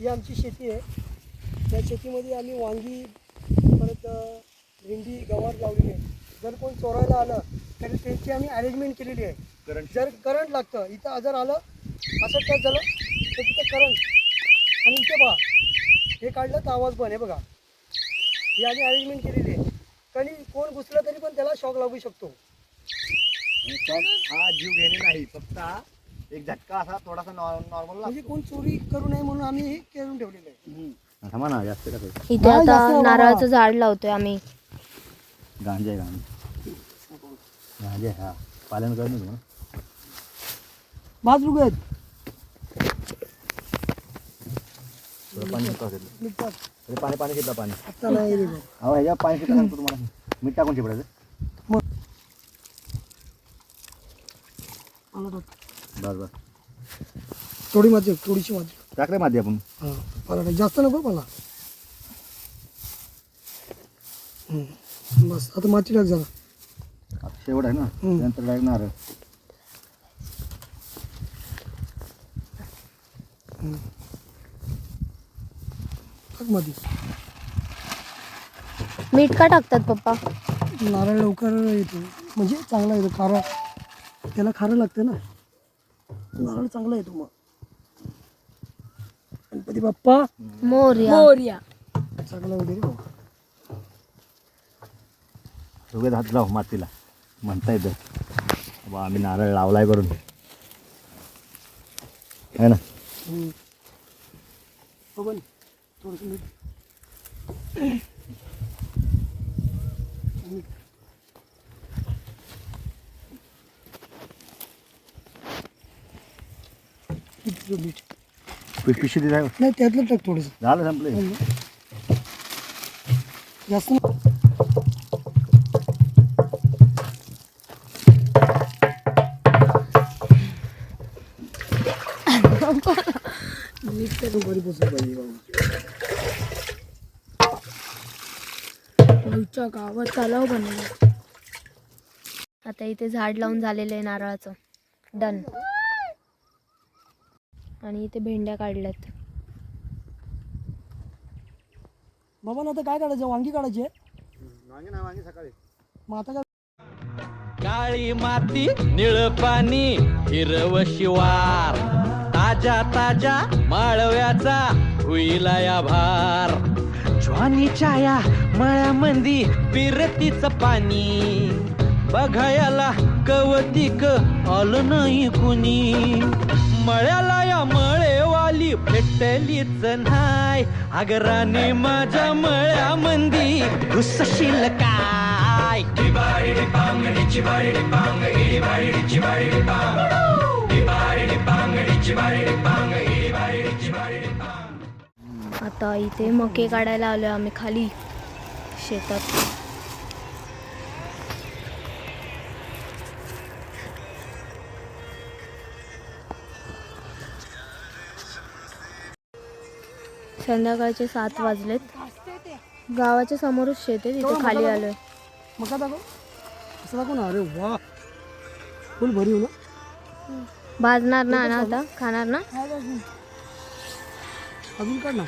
ही आमची शेती आहे. त्या शेतीमध्ये आम्ही वांगी परत भेंडी गवार लावलेली आहे. जर कोण चोरायला आलं तर त्यांची आम्ही अरेंजमेंट केलेली आहे. करंट जर करंट लागतं इथं जर आलं असं टच झालं तर तिथं करंट आणि इथे पहा हे काढलं तर आवाज पण आहे बघा. ही आम्ही अरेंजमेंट केलेली आहे. कधी कोण घुसलं तरी पण त्याला शॉक लागू शकतो. हा जीव घेणे नाही फक्त एक झटका असा थोडासा नॉर्मल म्हणजे कोण चोरी करू नये म्हणून आम्ही हे करून ठेवलेलं आहे. थांबा ना जास्त इथे नाही, जास्त आता नाही. नारळाचं झाड लावतोय आम्ही. गांजा गांजा. गांजा आहे, हा. पालन कर ना पाच रुपये आहेत थोडं पाणी शिकवा असेल निघतात अरे पाणी पाणी पाणी. आत्ता नाही रे बाबा. अहो ह्याच्या पाणी सांगतो तुम्हाला. मीठ टाकून शिपडायचं. बस बस थोडी माती थोडीशी माती टाक रे माती आपण. हां मला टाक. जास्त नको मला हम्म. बस आता माती टाक जरा. आता शेवट आहे ना हम्म. त्यानंतर डायरेक्ट नारळ टाक माती. मीठ का टाकतात पप्पा? नारळ लवकर येतो. म्हणजे चांगला येतो खारा. त्याला खारं लागतं ना. नारळ चांगला येतो मग गणपती बाप्पा मोर्या चांगला वगैरे सगळे हात लाव मातीला. म्हणता येतं बाबा आम्ही नारळ लावलाय करून आहे ना. बघ ना, थोडंसं किती मीठ पीठ पिशवी दे जाऊ. नाही त्यातलं टाक थोडंसं. झालं संपले जास्त. मीठ पाहिजे बाबा. आमच्या गावात तलाव बनवलं. आता इथे झाड लावून झालेलं आहे नारळाचं. डन. आणि इथे भेंड्या काढल्यात. बाबा ना आता काय काढायचं? वांगी काढायची वांगे ना वांगे सकाळी. मग आता काय? काळी माती निळ पाणी हिरव शिवार. ताजा ताजा माळव्याचा हुईला या भार. ज्वानीच्या या मळ्यामंदी पिरतीच पाणी. बघायला कवतिक आलं नाही कुणी. मळ्याला भेटलीच नाय अगराने माझ्या मळ्यामंदी घुसशील काय? आता इथे मके काढायला आलो आम्ही खाली. शेतात. संध्याकाळचे सात वाजलेत. गावाच्या समोरच शेत आहे तिथे खाली आलोय. मका दाखव. असं दाखव ना. अरे वा. फुल भरी हो ना. भाजणार ना ना आता? खाणार ना? अजून काढ ना.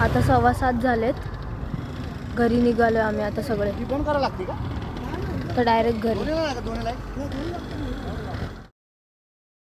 आता सव्वा सात झालेत. घरी निघालोय आम्ही आता सगळे. तर डायरेक्ट घरी.